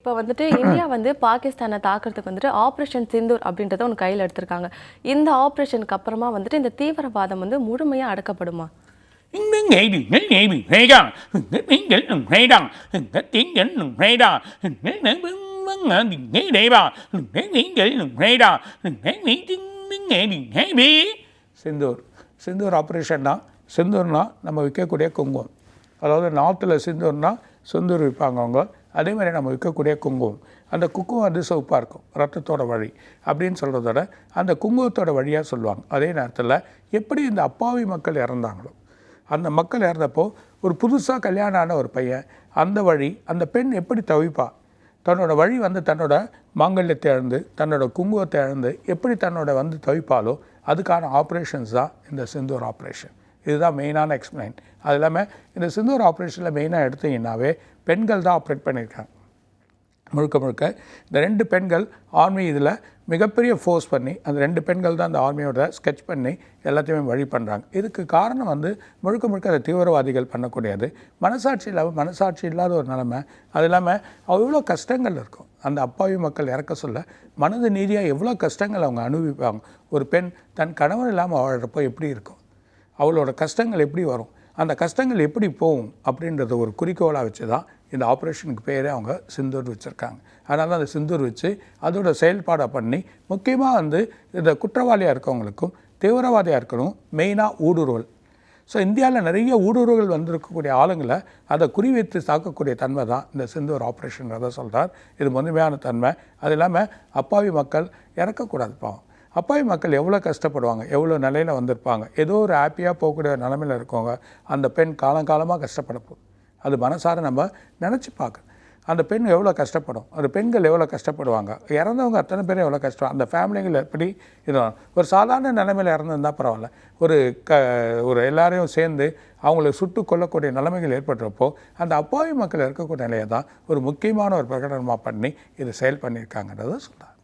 இப்போ வந்துட்டு இந்தியா வந்து பாகிஸ்தானை தாக்குறதுக்கு வந்துட்டு ஆப்ரேஷன் சிந்தூர் அப்படின்றத ஒன்று கையில் எடுத்திருக்காங்க. இந்த ஆப்ரேஷனுக்கு அப்புறமா வந்துட்டு இந்த தீவிரவாதம் வந்து முழுமையாக அடக்கப்படுமா? சிந்தூர் சிந்தூர் ஆப்ரேஷன்னா சிந்தூர்னா நம்ம விற்கக்கூடிய குங்குமம். அதாவது நார்த்தில் சிந்தூர்னா சிந்தூர் விற்பாங்க அவங்க. அதே மாதிரி நம்ம விற்கக்கூடிய குங்குமம். அந்த குங்குமம் வந்து சிவப்பாக இருக்கும். ரத்தத்தோட வழி அப்படின்னு சொல்கிறதோட அந்த குங்குமத்தோட வழியாக சொல்லுவாங்க. அதே நேரத்தில் எப்படி இந்த அப்பாவி மக்கள் இறந்தாங்களோ அந்த மக்கள் இறந்தப்போ ஒரு புதுசாக கல்யாணம் ஆன ஒரு பையன் அந்த வழி அந்த பெண் எப்படி தவிப்பா? தன்னோட வழி வந்து தன்னோட மாங்கல்யத்தை இழந்து தன்னோட குங்குமத்தை இழந்து எப்படி தன்னோட வந்து தவிப்பாலோ அதுக்கான ஆப்ரேஷன்ஸ் தான் இந்த சிந்தூர் ஆப்ரேஷன். இதுதான் மெயினான எக்ஸ்பிளைன் அது இல்லாமல் இந்த சிந்தூர் ஆப்ரேஷனில் மெயினாக எடுத்தீங்கன்னாவே பெண்கள் தான் ஆப்ரேட் பண்ணியிருக்காங்க. முழுக்க முழுக்க இந்த ரெண்டு பெண்கள் ஆர்மி இதில் மிகப்பெரிய ஃபோர்ஸ் பண்ணி அந்த ரெண்டு பெண்கள் தான் அந்த ஆர்மியோட ஸ்கெட்ச் பண்ணி எல்லாத்தையுமே வழி பண்ணுறாங்க இதுக்கு காரணம் வந்து முழுக்க முழுக்க அதை தீவிரவாதிகள் பண்ணக்கூடியது. மனசாட்சி இல்லாமல் மனசாட்சி இல்லாத ஒரு நிலைமை. அது இல்லாமல் அவ்வளோ கஷ்டங்கள் இருக்கும். அந்த அப்பாவி மக்கள் இறக்க சொல்ல மனது நீதியாக எவ்வளோ கஷ்டங்கள் அவங்க அனுபவிப்பாங்க. ஒரு பெண் தன் கணவன் இல்லாமல் வாழ்கிறப்போ எப்படி இருக்கும்? அவளோட கஷ்டங்கள் எப்படி வரும்? அந்த கஷ்டங்கள் எப்படி போகும்? அப்படின்றத ஒரு குறிக்கோளாக வச்சு தான் இந்த ஆப்ரேஷனுக்கு பேரே அவங்க சிந்தூர் வச்சுருக்காங்க. அதனால் தான் அந்த சிந்தூர் வச்சு அதோட செயல்பாடை பண்ணி முக்கியமாக வந்து இந்த குற்றவாளியாக இருக்கவங்களுக்கும் தீவிரவாதியாக இருக்கணும் மெயினாக ஊடுருவல். ஸோ இந்தியாவில் நிறைய ஊடுருவல் வந்திருக்கக்கூடிய ஆளுங்களை அதை குறிவைத்து தாக்கக்கூடிய தன்மை தான் இந்த சிந்தூர் ஆப்ரேஷன்றதை சொல்கிறார் இது முதன்மையான தன்மை. அது இல்லாமல் அப்பாவி மக்கள் இறக்கக்கூடாது பாவம் அப்பாவி மக்கள் எவ்வளோ கஷ்டப்படுவாங்க? எவ்வளோ நிலையில் வந்திருப்பாங்க? ஏதோ ஒரு ஹாப்பியாக போகக்கூடிய நிலமையில் இருக்கவங்க அந்த பெண் காலங்காலமாக கஷ்டப்பட போகுது அது மனசார நம்ம நினச்சி பார்க்கணும். அந்த பெண் எவ்வளோ கஷ்டப்படும்? அந்த பெண்கள் எவ்வளோ கஷ்டப்படுவாங்க? இறந்தவங்க அத்தனை பேரும் எவ்வளோ கஷ்டம்? அந்த ஃபேமிலிகள் எப்படி இது ஒரு சாதாரண நிலைமையில் இறந்துருந்தால் பரவாயில்ல. ஒரு க ஒரு எல்லாரையும் சேர்ந்து அவங்கள சுட்டு கொல்லக்கூடிய நிலைமைகள் ஏற்படுறப்போ அந்த அப்பாவி மக்கள் இருக்கக்கூடிய நிலையை தான் ஒரு முக்கியமான ஒரு பிரகடனமாக பண்ணி இதை செயல் பண்ணியிருக்காங்கன்றதை சொல்கிறார்